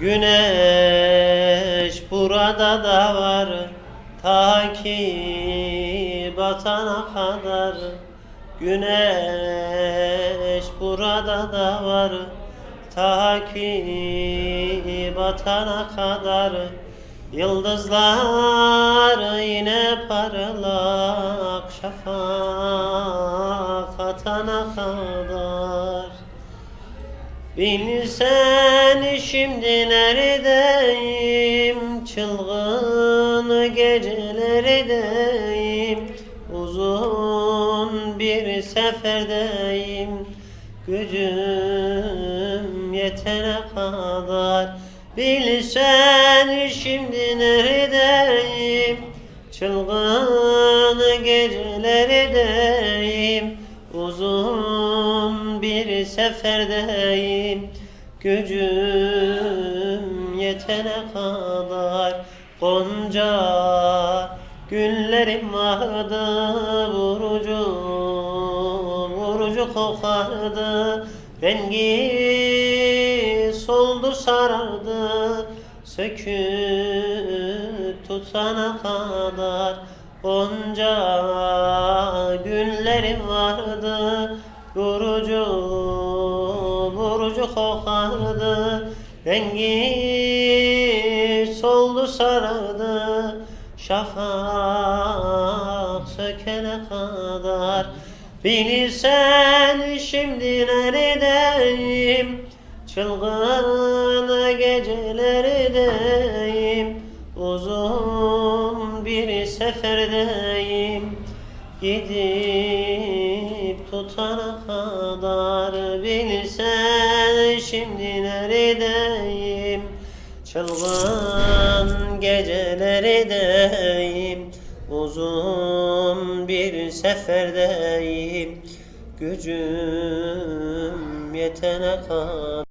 Güneş burada da var ta ki batana kadar. Güneş burada da var ta ki batana kadar. Yıldızlar yine parlak şafak atana kadar Bilsen şimdi neredeyim? Çılgın gecelerdeyim Uzun bir seferdeyim. Gücüm yetene kadar. Bilsen şimdi neredeyim? Çılgın gecelerdeyim Uzun bir seferdeyim. Gücüm yetene kadar Gonca günlerim vardı. Vurucu vurucu kokardı. Rengi soldu sarardı. Söküp tutana kadar Onca günlerim vardı Vurucu vurucu kokardı. Rengi soldu sarardı. Şafak sökene kadar. Bilirsen şimdi neredeyim? Çılgın gecelerdeyim. Uzun bir seferdeyim. Gidip tutana kadar Bilsen şimdi neredeyim? Çılgın gecelerdeyim Uzun bir seferdeyim. Gücüm yetene kadar